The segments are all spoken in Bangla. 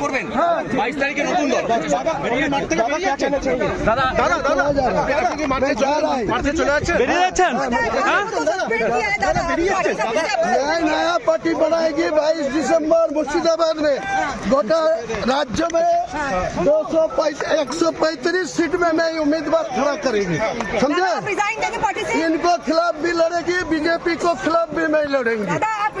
করবেন বাইশ তারিখে নতুন দল মাঠ থেকে বেরিয়ে যাচ্ছেন দাদা দাদা দাদা আপনি কি মাঠে চলে- মাঠে চলে যাচ্ছেন বেরিয়ে যাচ্ছেন হ্যাঁ नया नया पार्टी बनाएगी 22 दिसंबर मुर्शिदाबाद में गोटा राज्य में दो सौ एक सौ पैंतीस सीट में मैं उम्मीदवार खड़ा करेंगे समझे आप रिजाइन देंगे पार्टी से इनको खिलाफ भी लड़ेगी बीजेपी को खिलाफ भी मैं लड़ेंगे दादा आप पार्टी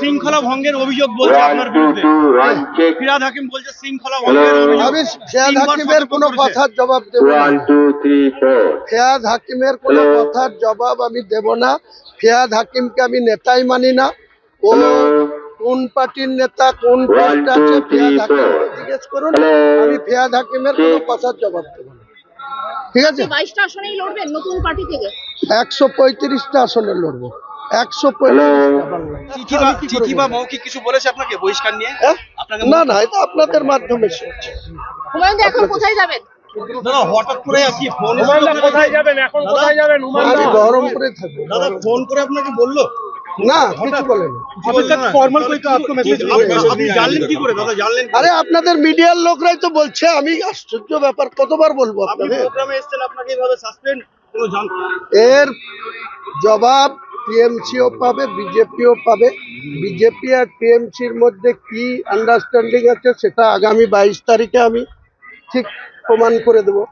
শৃঙ্খলা ভঙ্গের অভিযোগ বলছে আপনার বিরুদ্ধে। ফিরাদ হাকিম বলছে শৃঙ্খলা ভঙ্গের অভিযোগ। আমি ফেয়াদ হাকিমের কোনো কথার জবাব দেব না. ফেয়াদ হাকিমের কোনো কথার জবাব আমি দেব না। ফেয়াদ হাকিমকে আমি নেতাই মানি না। ও কোন পার্টির নেতা কোন পোস্ট আছে ফেয়াদ হাকিমকে জিজ্ঞেস করুন। আমি ফেয়াদ হাকিমের কোনো কথার জবাব দেব না। ঠিক আছে? বাইশটা আসনেই লড়বেন নতুন পার্টি থেকে। একশো পঁয়ত্রিশটা আসনে লড়বো। একশো পঁয়ত্রিশটা চিঠি বা মৌখিক কিছু বলেছে আপনাকে বহিষ্কার নিয়ে? হ্যাঁ? না না এটা আপনাদের মাধ্যমে শুনছি হুমায়ুন দা এখন কোথায় যাবেন? হঠাৎ করে কি ফোন কোথায় যাবেন? এখন কোথায় যাবেন? আমি বহরমপুরে থাকব। দাদা ফোন করে আপনাকে বলল? না কিছু বলেন। ফর্মাল করে তো মেসেজ আপনি জানলেন কি করে? দাদা জানলেন আরে আপনাদের মিডিয়ার লোকরাই তো বলছে আমি আশ্চর্য ব্যাপার কতবার বলব আপনি আপনাদের? প্রোগ্রামে এসেছেন আপনাকে সাসপেন্ড কোনো জান এর জবাব টিএমসিও পাবে বিজেপিও পাবে। বিজেপি আর টিএমসির মধ্যে কি আন্ডারস্ট্যান্ডিং আছে সেটা আগামী বাইশ তারিখে আমি ঠিক প্রমাণ করে দেবো।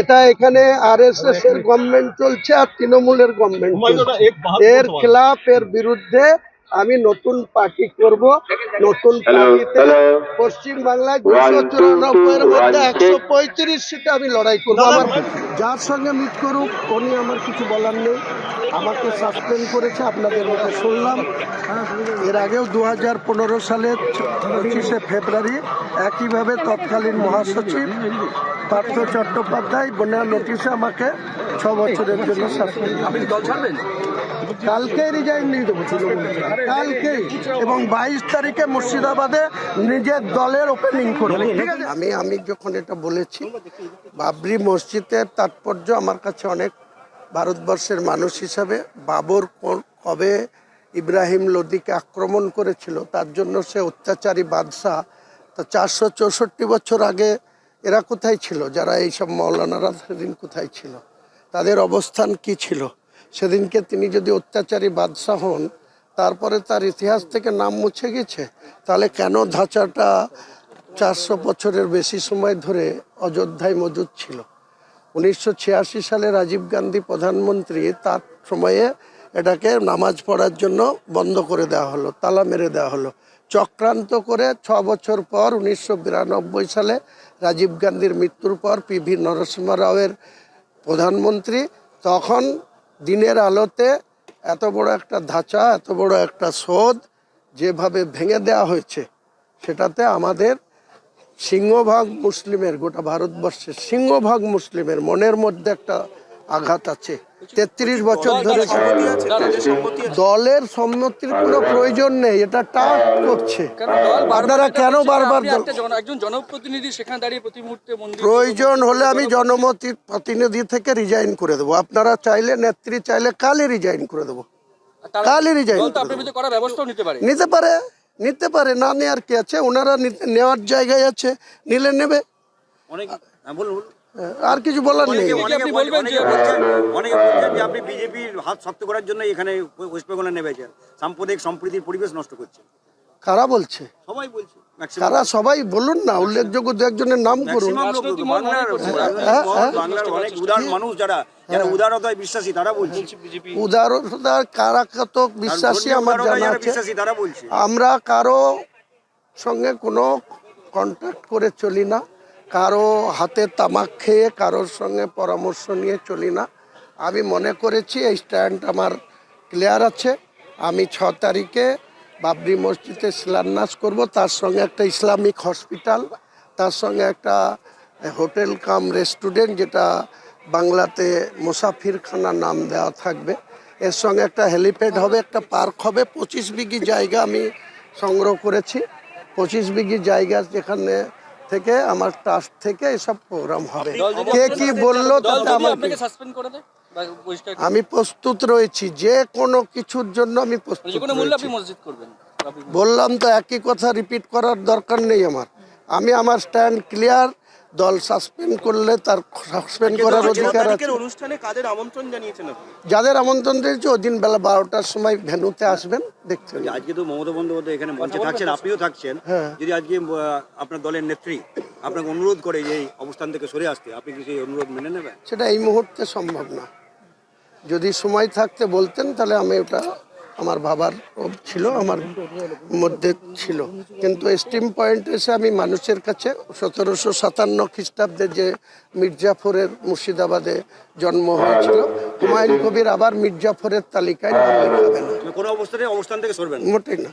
এটা এখানে আর এস এস এর গভর্নমেন্ট চলছে আর তৃণমূলের গভর্নমেন্ট এর খেলাফ এর বিরুদ্ধে আমি নতুন পার্টি করব। নতুন পার্টিতে পশ্চিম বাংলায় দুশো two, চুরানব্বই এর মধ্যে একশো পঁয়ত্রিশ সিটে আমি লড়াই করব। আমার যার সঙ্গে মিট করুক উনি আমার কিছু বলার নেই। আমাকে সাসপেন্ড করেছে আপনাদের মতো শুনলাম। এর আগেও দু হাজার পনেরো সালের পঁচিশে ফেব্রুয়ারি একইভাবে তৎকালীন মহাসচিব পার্থ চট্টোপাধ্যায় বন্যা নোটিশে আমাকে ছ বছরের জন্য আপনি দল ছাড়বেন? কালকে রিজাইন দিয়ে দেবো। কালকে এবং বাইশ তারিখে মুর্শিদাবাদে নিজের দলের ওপেনিং করব। ঠিক আছে। আমি আমি যখন এটা বলেছি বাবরি মসজিদের তাৎপর্য আমার কাছে অনেক। ভারতবর্ষের মানুষ হিসাবে বাবর কোন- কবে ইব্রাহিম লোদিকে আক্রমণ করেছিল তার জন্য সে অত্যাচারী বাদশাহ। তো চারশো চৌষট্টি বছর আগে এরা কোথায় ছিল? যারা এইসব মৌলানারা সেদিন কোথায় ছিল? তাদের অবস্থান কি ছিল? সেদিনকে তিনি যদি অত্যাচারী বাদশাহ হন, তারপরে তার ইতিহাস থেকে নাম মুছে গেছে, তাহলে কেন ধাঁচাটা চারশো বছরের বেশি সময় ধরে অযোধ্যায় মজুদ ছিল? উনিশশো ছিয়াশি সালে রাজীব গান্ধী প্রধানমন্ত্রী তার সময়ে এটাকে নামাজ পড়ার জন্য বন্ধ করে দেওয়া হলো, তালা মেরে দেওয়া হলো। চক্রান্ত করে ছ বছর পর উনিশশো বিরানব্বই সালে রাজীব গান্ধীর মৃত্যুর পর পি ভি নরসিংহ রাওয়ের প্রধানমন্ত্রী তখন দিনের আলোতে এত বড় একটা ধাঁচা, এত বড় একটা শোধ যেভাবে ভেঙে দেওয়া হয়েছে, সেটাতে আমাদের সিংহভাগ মুসলিমের, গোটা ভারতবর্ষের সিংহভাগ মুসলিমের মনের মধ্যে একটা আঘাত আছে। তেত্রিশ বছর ধরে দলের সম্মতির কোনো প্রয়োজন নেই এটা টাক করছে। আপনারা কেন বারবার একজন জনপ্রতিনিধি সেখানে দাঁড়িয়ে প্রতি মুহূর্তে প্রয়োজন হলে আমি জনমতি প্রতিনিধি থেকে রিজাইন করে দেবো। আপনারা চাইলে নেত্রী চাইলে কালই রিজাইন করে দেবো। কালই রিজাইন নিতে পারে। নিতে পারে না নেওয়ার কি আছে? ওনারা নিতে- নেওয়ার জায়গায় আছে নিলে নেবে। অনেক হ্যাঁ। আর কিছু বলার নেই। আপনি বলবেন যে- বলছেন অনেকে বলছেন যে আপনি বিজেপির হাত শক্ত করার জন্য এখানে ওয়েস্ট বেঙ্গলে নেমেছেন। সাম্প্রদায়িক সম্প্রীতির পরিবেশ নষ্ট করছেন কারা বলছে? সবাই বলছে। কারা সবাই বলুন না উল্লেখযোগ্য দু একজনের নাম করুন। হ্যাঁ, হ্যাঁ। মানুষ যারা যারা উদারতায় বিশ্বাসী তারা বলছে কারা বিশ্বাসী আমার জানা আছে। বলছে। আমরা কারও সঙ্গে কোনো কন্ট্যাক্ট করে চলি না। কারও হাতে তামাক খেয়ে, কারোর সঙ্গে পরামর্শ নিয়ে চলি না। আমি মনে করেছি এই স্ট্যান্ড আমার ক্লিয়ার আছে। আমি ছ তারিখে বাবরি মসজিদে শিলান্যাস করব। তার সঙ্গে একটা ইসলামিক হসপিটাল, তার সঙ্গে একটা হোটেল কাম রেস্টুরেন্ট, যেটা বাংলাতে মুসাফিরখানা নাম দেওয়া থাকবে। এর সঙ্গে একটা হেলিপ্যাড হবে, একটা পার্ক হবে। পঁচিশ বিঘি জায়গা আমি সংগ্রহ করেছি। পঁচিশ বিঘি জায়গা যেখানে থেকে আমার ট্রাস্ট থেকে এসব প্রোগ্রাম হবে। কে কি বলল তাতে যদি আমার আপনাকে কি- সাসপেন্ড করে দেয় বা বহিষ্কার করে আমি প্রস্তুত রয়েছি যে কোনো কিছুর জন্য আমি প্রস্তুত বললাম তো একই কথা রিপিট করার দরকার নেই আমার। আমি আমার স্ট্যান্ড ক্লিয়ার দল সাসপেন্ড করলে তার সাসপেন্ড করার অধিকার আছে। অনুষ্ঠানে কাদের আমন্ত্রণ জানিয়েছেন আপনি? যাদের আমন্ত্রণ দিয়েছে ওই দিন বেলা বারোটার সময় ভেনুতে আসবেন দেখতে আজকে তো মমতা বন্দ্যোপাধ্যায় এখানে মঞ্চে থাকছেন আপনিও থাকছেন। হ্যাঁ। যদি আজকে আপনার দলের নেত্রী আপনাকে অনুরোধ করে যে এই অবস্থান থেকে সরে আসতে আপনি কি সেই অনুরোধ মেনে নেবেন? সেটা এই মুহূর্তে সম্ভব না। যদি সময় থাকতে বলতেন তাহলে আমি ওটা আমার বাবার ছিল আমার মধ্যে ছিল। কিন্তু স্টিম পয়েন্ট এসে আমি মানুষের কাছে সতেরোশো সাতান্ন খ্রিস্টাব্দে যে মির্জাফরের মুর্শিদাবাদে জন্ম হয়েছিল হুমায়ুন কবির আবার মির্জাফরের তালিকায় নাম লেখাবে না। কোনো অবস্থাতে অবস্থান থেকে সরবেন না। মোটেই না।